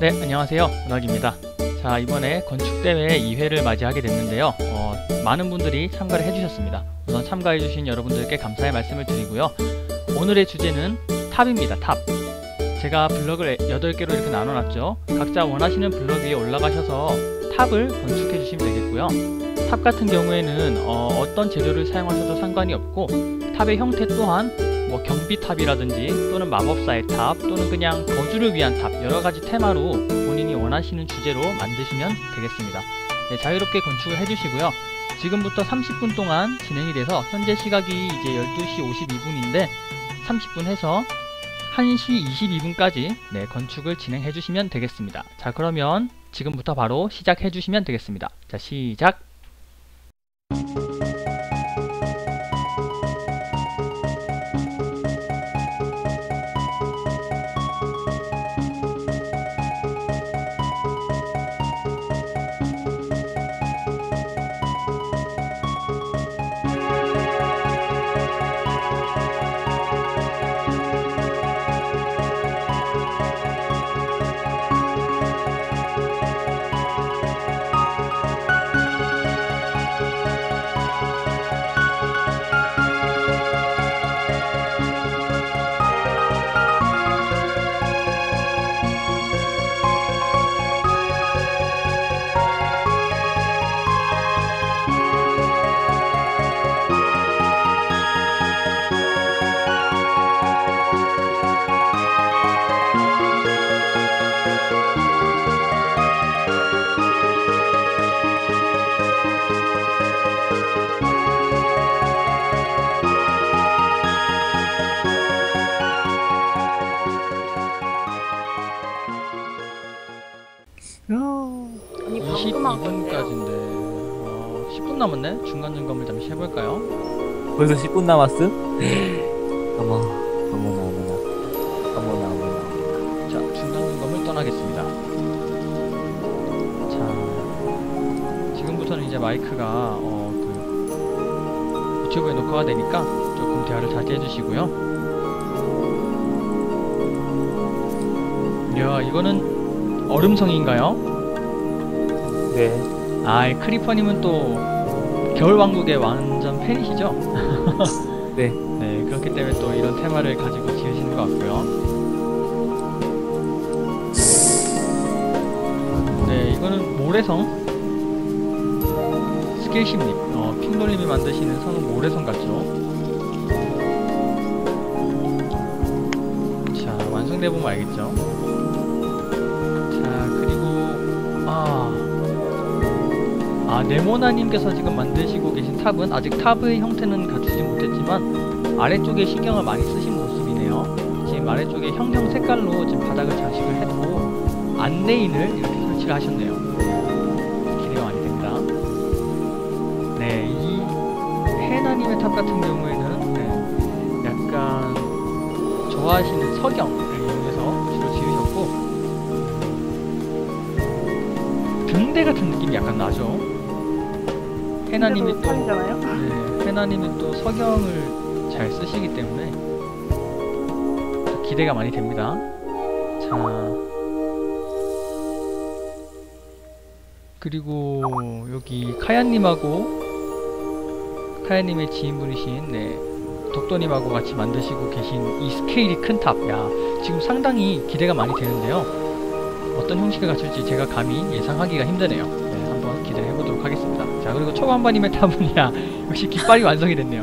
네, 안녕하세요. 문학입니다. 자, 이번에 건축대회 2회를 맞이하게 됐는데요. 어, 많은 분들이 참가를 해주셨습니다. 우선 참가해주신 여러분들께 감사의 말씀을 드리고요. 오늘의 주제는 탑입니다, 탑. 제가 블럭을 8개로 이렇게 나눠놨죠. 각자 원하시는 블럭 위에 올라가셔서 탑을 건축해 주시면 되겠고요. 탑 같은 경우에는 어, 떤 재료를 사용하셔도 상관이 없고 탑의 형태 또한 뭐 경비탑이라든지 또는 마법사의 탑 또는 그냥 거주를 위한 탑 여러가지 테마로 본인이 원하시는 주제로 만드시면 되겠습니다. 네, 자유롭게 건축을 해주시고요. 지금부터 30분 동안 진행이 돼서 현재 시각이 이제 12시 52분인데 30분 해서 1시 22분까지 네, 건축을 진행해 주시면 되겠습니다. 자 그러면 지금부터 바로 시작해 주시면 되겠습니다. 자 시작! 벌써 10분 남았음? 어머, 어머나, 어머나. 어머나, 어머나. 자, 중간 점검을 떠나겠습니다. 자, 지금부터는 이제 마이크가 어, 그 유튜브에 녹화가 되니까 조금 대화를 자제해 주시고요. 이야, 이거는 얼음성인가요? 네. 아, 이 크리퍼님은 또 겨울왕국의 완전 팬이시죠? 네. 네, 그렇기 때문에 또 이런 테마를 가지고 지으시는 것 같고요. 네, 이거는 모래성 스킬십님, 어, 핑돌님이 만드시는 성은 모래성 같죠? 자, 완성돼 보면 알겠죠? 아 네모나님께서 지금 만드시고 계신 탑은 아직 탑의 형태는 갖추지 못했지만 아래쪽에 신경을 많이 쓰신 모습이네요. 지금 아래쪽에 형형 색깔로 지금 바닥을 장식을 했고 안내인을 이렇게 설치를 하셨네요. 기대가 많이 됩니다. 네, 이 해나님의 탑 같은 경우에는 네, 약간 좋아하시는 석영을 이용해서 주로 지으셨고 등대 같은 느낌이 약간 나죠. 해나님이 또. 네, 해나님은 또 석영을 잘 쓰시기 때문에 기대가 많이 됩니다. 자. 그리고 여기 카야님하고 카야님의 지인분이신 네, 독도님하고 같이 만드시고 계신 이 스케일이 큰 탑. 야, 지금 상당히 기대가 많이 되는데요. 어떤 형식을 갖출지 제가 감히 예상하기가 힘드네요. 네, 기대해 보도록 하겠습니다. 자, 그리고 초반반님의 탑은야 역시 깃발이 완성이 됐네요.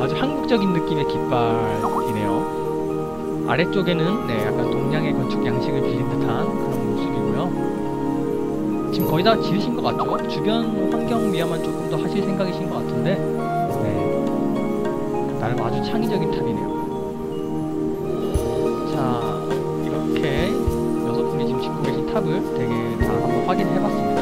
아주 한국적인 느낌의 깃발이네요. 아래쪽에는 네, 약간 동양의 건축 양식을 빌린 듯한 그런 모습이고요. 지금 거의 다 지으신 것 같죠? 주변 환경 미화만 조금 더 하실 생각이신 것 같은데, 네, 나름 아주 창의적인 탑이네요. 자, 이렇게 여섯 분이 지금 짓고 계신 탑을 되게 다 한번 확인해봤습니다.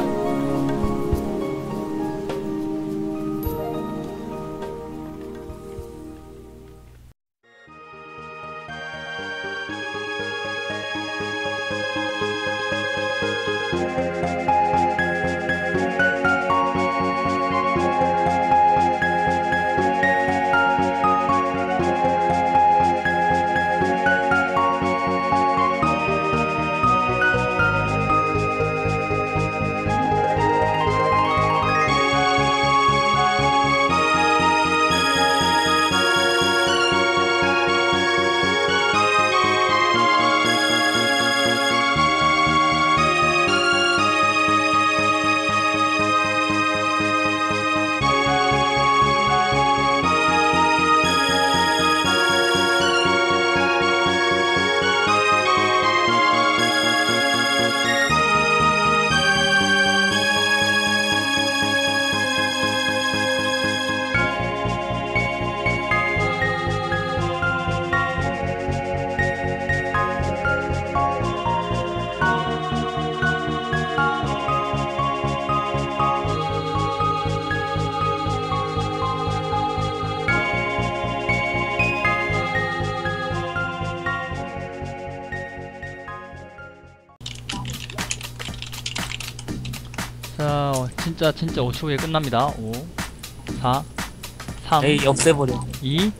진짜 진짜 5초 후에 끝납니다. 5, 4, 3, 에이 없애버려 2,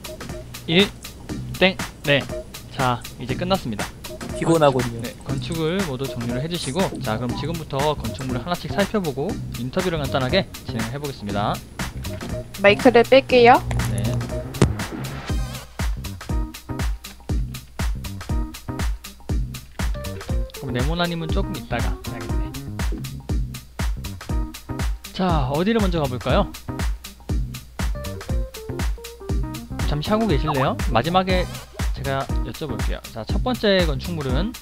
1, 땡. 네. 자, 이제 끝났습니다. 피곤하군요 네, 건축을 모두 정리를 해주시고, 자, 그럼 지금부터 건축물을 하나씩 살펴보고 인터뷰를 간단하게 진행해 보겠습니다. 마이크를 뺄게요. 네. 그럼 네모나님은 조금 있다가 해야겠네. 자, 어디를 먼저 가볼까요? 잠시 하고 계실래요? 마지막에 제가 여쭤볼게요. 자, 첫 번째 건축물은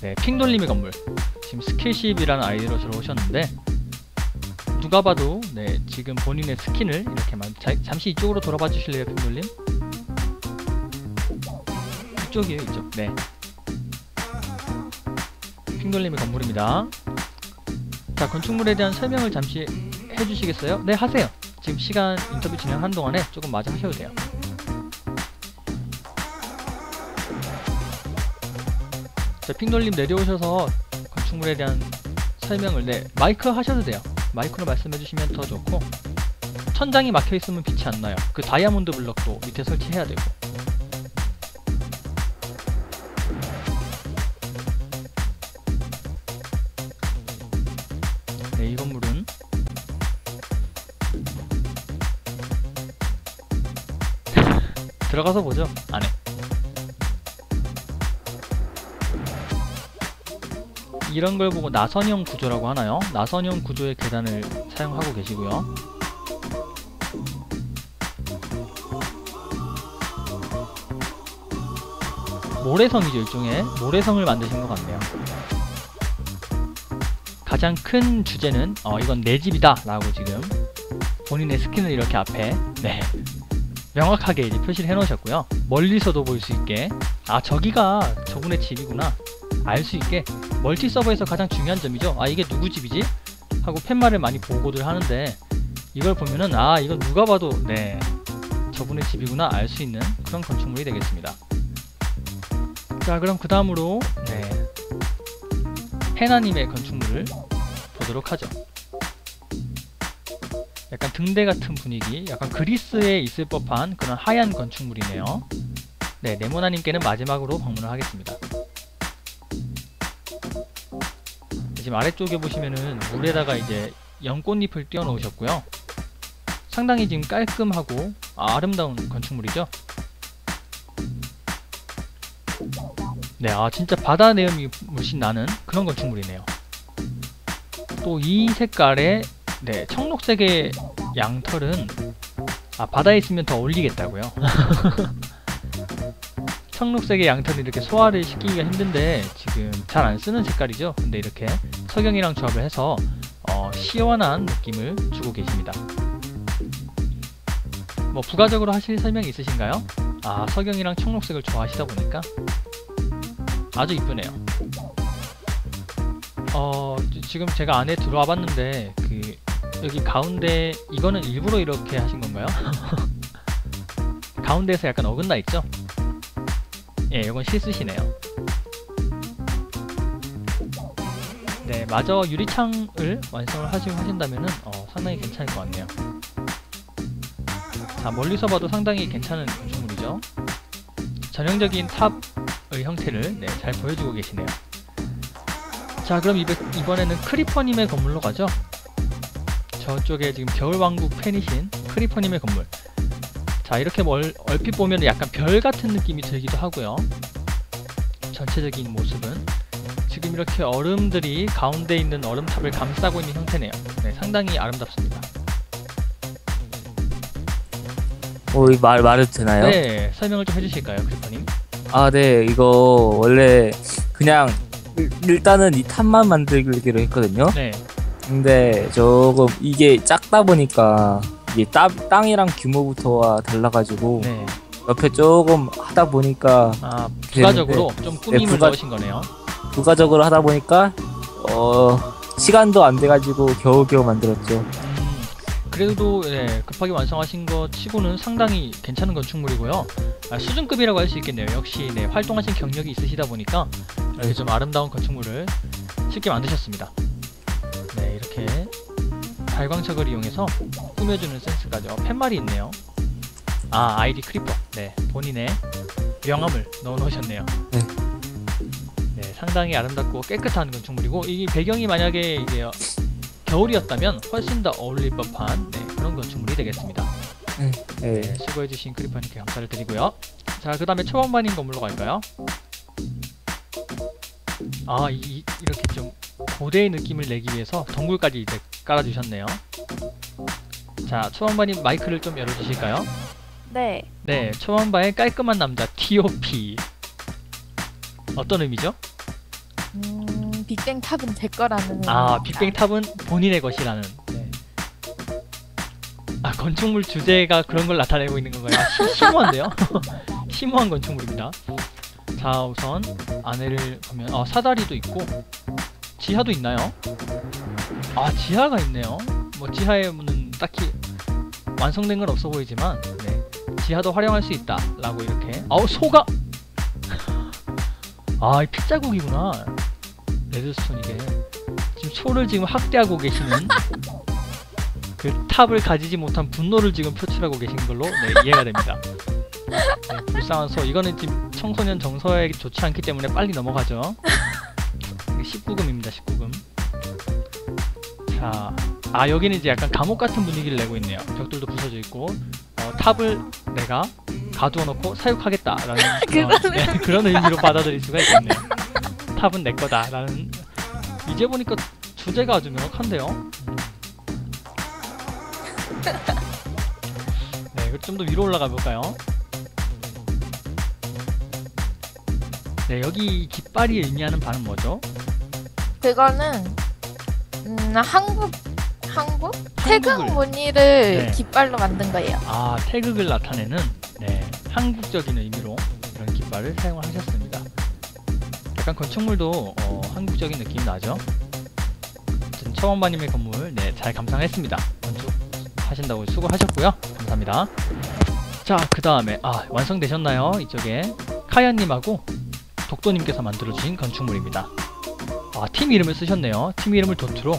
네, 핑돌림이 건물. 지금 스킬십이라는 아이디로 들어오셨는데 누가 봐도 네 지금 본인의 스킨을 이렇게 만 자, 잠시 이쪽으로 돌아봐 주실래요 핑돌님? 이쪽이에요 이쪽 네 핑돌림의 건물입니다 자 건축물에 대한 설명을 잠시 해주시겠어요? 네 하세요 지금 시간 인터뷰 진행한 동안에 조금 마저 하셔도 돼요 자 핑돌님 내려오셔서 건축물에 대한 설명을 네 마이크 하셔도 돼요 마이크로 말씀해 주시면 더 좋고 천장이 막혀 있으면 빛이 안 나요. 그 다이아몬드 블럭도 밑에 설치해야 되고. 네, 이 건물은 들어가서 보죠. 안에. 이런 걸 보고 나선형 구조라고 하나요? 나선형 구조의 계단을 사용하고 계시고요. 모래성이죠 일종의 모래성을 만드신 것 같네요. 가장 큰 주제는 어 이건 내 집이다 라고 지금 본인의 스킨을 이렇게 앞에 네 명확하게 이제 표시를 해 놓으셨고요. 멀리서도 볼 수 있게 아 저기가 저분의 집이구나 알 수 있게 멀티 서버에서 가장 중요한 점이죠. 아 이게 누구 집이지? 하고 팻말을 많이 보고들 하는데 이걸 보면은 아 이건 누가 봐도 네 저분의 집이구나 알 수 있는 그런 건축물이 되겠습니다. 자 그럼 그 다음으로 네 해나님의 건축물을 보도록 하죠. 약간 등대 같은 분위기, 약간 그리스에 있을 법한 그런 하얀 건축물이네요. 네, 네모나님께는 마지막으로 방문을 하겠습니다. 지금 아래쪽에 보시면은 물에다가 이제 연꽃잎을 띄워 놓으셨고요. 상당히 지금 깔끔하고 아, 아름다운 건축물이죠. 네, 아 진짜 바다 내음이 물씬 나는 그런 건축물이네요. 또 이 색깔의 네 청록색의 양털은 아 바다에 있으면 더 어울리겠다고요. 청록색의 양털이 이렇게 소화를 시키기가 힘든데 지금 잘 안 쓰는 색깔이죠. 근데 이렇게 석영이랑 조합을 해서 어, 시원한 느낌을 주고 계십니다. 뭐 부가적으로 하실 설명이 있으신가요? 아 석영이랑 청록색을 좋아하시다 보니까 아주 이쁘네요. 어 지- 지금 제가 안에 들어와 봤는데 그 여기 가운데 이거는 일부러 이렇게 하신 건가요? 가운데에서 약간 어긋나 있죠? 예, 이건 실수시네요. 네, 마저 유리창을 완성을 하시고 하신다면은 어, 상당히 괜찮을 것 같네요. 자, 멀리서 봐도 상당히 괜찮은 건축물이죠. 전형적인 탑의 형태를 네, 잘 보여주고 계시네요. 자, 그럼 이번에는 크리퍼님의 건물로 가죠. 저쪽에 지금 겨울왕국 팬이신 크리퍼님의 건물. 자, 이렇게 멀, 얼핏 보면 약간 별 같은 느낌이 들기도 하고요. 전체적인 모습은 지금 이렇게 얼음들이 가운데 있는 얼음탑을 감싸고 있는 형태네요. 네, 상당히 아름답습니다. 어, 이 말, 말해도 되나요? 네, 설명을 좀 해주실까요, 크리퍼님? 아, 네, 이거 원래 그냥 일- 일단은 이 탑만 만들기로 했거든요. 네, 근데 조금 이게 작다 보니까 이게 땅, 땅이랑 규모부터가 달라가지고 네. 옆에 조금 하다 보니까 아, 부가적으로 좀 꾸밈을 부가- 넣으신 거네요. 부가적으로 하다 보니까 어 시간도 안 돼가지고 겨우겨우 만들었죠. 음, 그래도 네, 급하게 완성하신 것 치고는 상당히 괜찮은 건축물이고요. 아, 수준급이라고 할 수 있겠네요. 역시 네, 활동하신 경력이 있으시다 보니까 이렇게 좀 아름다운 건축물을 쉽게 만드셨습니다. 네, 이렇게 발광석을 이용해서 꾸며주는 센스까지. 어, 팻말이 있네요. 아, 아이디 크리퍼. 네, 본인의 명함을 넣어 놓으셨네요. 네. 네, 상당히 아름답고 깨끗한 건축물이고 이 배경이 만약에 이게 어, 겨울이었다면 훨씬 더 어울릴 법한 네, 그런 건축물이 되겠습니다. 네. 네, 수고해주신 크리퍼님께 감사를 드리고요. 자, 그 다음에 초반반인 건물로 갈까요? 아, 이, 이- 이렇게 좀 고대의 느낌을 내기 위해서 덩굴까지 이제 깔아주셨네요. 자, 초반반인 마이크를 좀 열어주실까요? 네. 네, 초반반의 깔끔한 남자 T.O.P. 어떤 의미죠? 음, 빅뱅 탑은 제 거라는. 아, 의미입니다. 빅뱅 탑은 본인의 것이라는. 네. 아, 건축물 주제가 그런 걸 나타내고 있는 건가요? 아, 시- 심오한데요? 심오한 건축물입니다. 자, 우선 안에를 보면 아, 사다리도 있고 지하도 있나요? 아, 지하가 있네요. 뭐 지하에 문은 딱히 완성된 건 없어 보이지만 네. 지하도 활용할 수 있다 라고 이렇게. 아우, 소가 아, 이 핏자국이구나. 레드스톤 이게. 지금 소를 지금 학대하고 계시는 그 탑을 가지지 못한 분노를 지금 표출하고 계신 걸로 네, 이해가 됩니다. 네, 불쌍한 소. 이거는 지금 청소년 정서에 좋지 않기 때문에 빨리 넘어가죠. 19금입니다. 19금. 자, 아 여기는 이제 약간 감옥 같은 분위기를 내고 있네요. 벽돌도 부서져 있고 어, 탑을 내가 가두어 놓고 사육하겠다라는 그런, 그거는- 네, 그런 의미로 받아들일 수가 있겠네요. 탑은 내 거다 라는 이제 보니까 주제가 아주 명확한데요. 음. 네, 이거 좀 더 위로 올라가 볼까요? 네, 여기 깃발이 의미하는 바는 뭐죠? 그거는 음, 한국 한국 태극. 무늬를 네. 깃발로 만든 거예요. 아, 태극을 나타내는 네, 한국적인 의미로 이런 깃발을 사용을 하셨습니다. 약간 건축물도 어, 한국적인 느낌이 나죠? 처원바님의 건물 네, 잘 감상했습니다. 건축하신다고 수고하셨고요. 감사합니다. 자, 그 다음에 아, 완성되셨나요? 이쪽에 카야님하고 독도님께서 만들어주신 건축물입니다. 아, 팀 이름을 쓰셨네요. 팀 이름을 도트로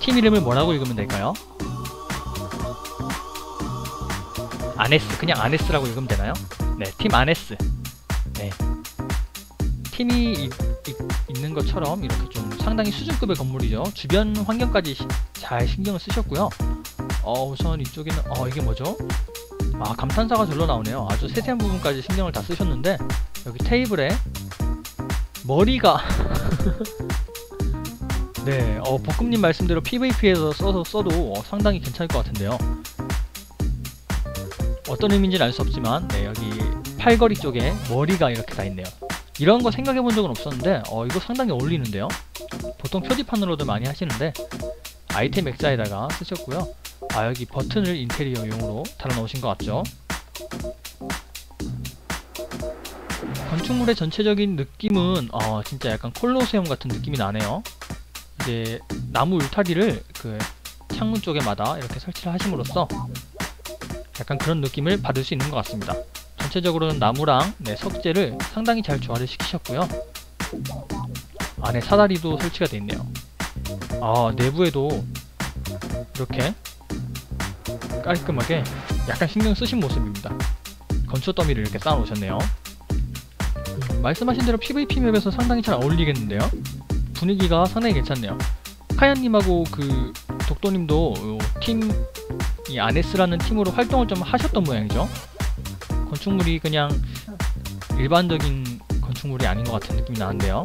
팀 이름을 뭐라고 읽으면 될까요? 아네스 그냥 아네스라고 읽으면 되나요? 네, 팀 아네스. 네. 팀이 이- 이- 있는 것처럼 이렇게 좀 상당히 수준급의 건물이죠. 주변 환경까지 시- 잘 신경을 쓰셨고요. 어, 우선 이쪽에는 어, 이게 뭐죠? 아, 감탄사가 절로 나오네요. 아주 세세한 부분까지 신경을 다 쓰셨는데 여기 테이블에 머리가 네, 어, 볶음님 말씀대로 PVP에서 써서 써도 어, 상당히 괜찮을 것 같은데요. 어떤 의미인지는 알 수 없지만 네, 여기 팔걸이 쪽에 머리가 이렇게 다 있네요. 이런 거 생각해 본 적은 없었는데 어, 이거 상당히 어울리는데요. 보통 표지판으로도 많이 하시는데 아이템 액자에다가 쓰셨고요. 아 여기 버튼을 인테리어용으로 달아 놓으신 것 같죠? 건축물의 전체적인 느낌은 어, 진짜 약간 콜로세움 같은 느낌이 나네요. 이제 나무 울타리를 그 창문 쪽에마다 이렇게 설치를 하심으로써 약간 그런 느낌을 받을 수 있는 것 같습니다. 전체적으로는 나무랑 네, 석재를 상당히 잘 조화를 시키셨고요. 안에 사다리도 설치가 되어 있네요. 아, 내부에도 이렇게 깔끔하게 약간 신경 쓰신 모습입니다. 건초 더미를 이렇게 쌓아 놓으셨네요. 음, 말씀하신 대로 PVP 맵에서 상당히 잘 어울리겠는데요. 분위기가 상당히 괜찮네요. 카야님하고 그 독도님도 요 팀, 이 아네스라는 팀으로 활동을 좀 하셨던 모양이죠. 건축물이 그냥 일반적인 건축물이 아닌 것 같은 느낌이 나는데요.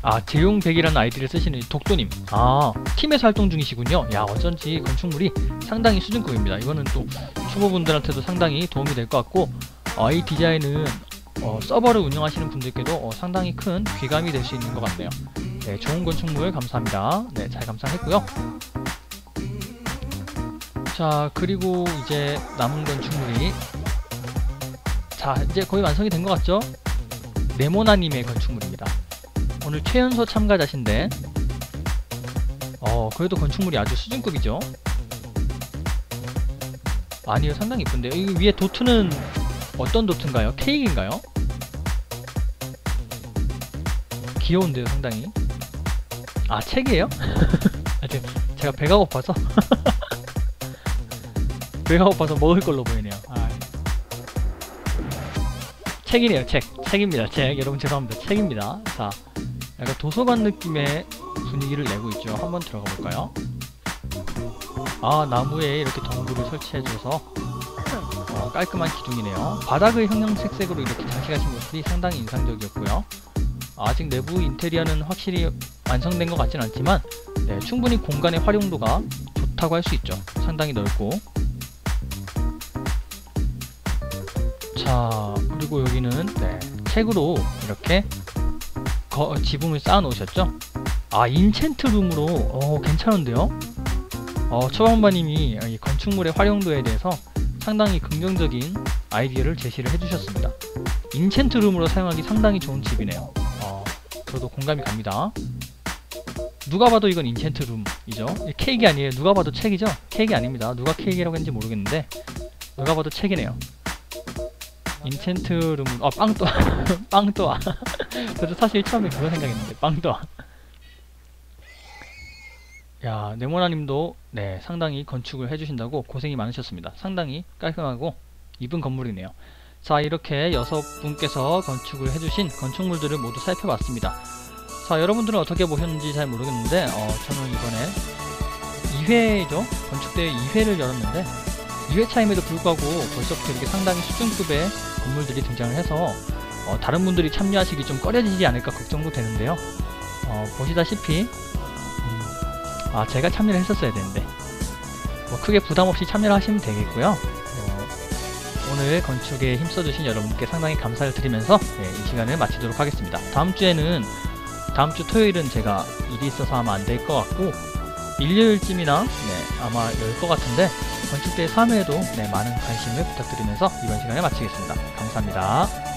아, 재용백이라는 아이디를 쓰시는 이 독도님. 아, 팀에서 활동 중이시군요. 야, 어쩐지 건축물이 상당히 수준급입니다. 이거는 또 초보분들한테도 상당히 도움이 될 것 같고, 어, 이 디자인은 어, 서버를 운영하시는 분들께도 어, 상당히 큰 귀감이 될 수 있는 것 같네요. 네, 좋은 건축물 감사합니다. 네, 잘 감상했고요. 자, 그리고 이제 남은 건축물이 자, 이제 거의 완성이 된 것 같죠? 네모나님의 건축물입니다. 오늘 최연소 참가자신데 어, 그래도 건축물이 아주 수준급이죠? 아니요, 상당히 이쁜데요. 이 위에 도트는 어떤 도트인가요? 케이크인가요? 귀여운데요, 상당히. 아 책이에요? 제가 배가 고파서 배가 고파서 먹을 걸로 보이네요. 아. 책이네요, 책. 책입니다, 책. 여러분 죄송합니다. 책입니다. 자, 약간 도서관 느낌의 분위기를 내고 있죠. 한번 들어가 볼까요? 아, 나무에 이렇게 덩굴을 설치해줘서 어, 깔끔한 기둥이네요. 바닥을 형형색색으로 이렇게 장식하신 모습이 상당히 인상적이었고요. 아직 내부 인테리어는 확실히 완성된 것 같진 않지만 네, 충분히 공간의 활용도가 좋다고 할 수 있죠. 상당히 넓고 자 그리고 여기는 네, 책으로 이렇게 거- 지붕을 쌓아 놓으셨죠. 아 인챈트 룸으로 어, 괜찮은데요? 어, 초반바님이 이 건축물의 활용도에 대해서 상당히 긍정적인 아이디어를 제시를 해주셨습니다. 인챈트 룸으로 사용하기 상당히 좋은 집이네요. 어, 저도 공감이 갑니다. 누가 봐도 이건 인챈트 룸이죠. 이 케이크 아니에요. 누가 봐도 책이죠? 케이크 아닙니다. 누가 케이크라고 했는지 모르겠는데 누가 봐도 책이네요. 인챈트 룸, 아 빵또 빵또아. 저도 사실 처음에 그거 생각했는데 빵또아. 야 네모나님도 네 상당히 건축을 해주신다고 고생이 많으셨습니다. 상당히 깔끔하고 이쁜 건물이네요. 자 이렇게 여섯 분께서 건축을 해주신 건축물들을 모두 살펴봤습니다. 자 여러분들은 어떻게 보셨는지 잘 모르겠는데 어, 저는 이번에 2회죠 건축대회 2회를 열었는데 2회차임에도 불구하고 벌써부터 이렇게 상당히 수준급의 건물들이 등장을 해서 어, 다른 분들이 참여하시기 좀 꺼려지지 않을까 걱정도 되는데요. 어, 보시다시피 음, 아 제가 참여를 했었어야 되는데 뭐 크게 부담 없이 참여를 하시면 되겠고요. 어, 오늘 건축에 힘써주신 여러분께 상당히 감사를 드리면서 네, 이 시간을 마치도록 하겠습니다. 다음 주에는 다음 주 토요일은 제가 일이 있어서 아마 안 될 것 같고 일요일쯤이나 네, 아마 열 것 같은데 건축대 3회에도 네, 많은 관심을 부탁드리면서 이번 시간을 마치겠습니다. 감사합니다.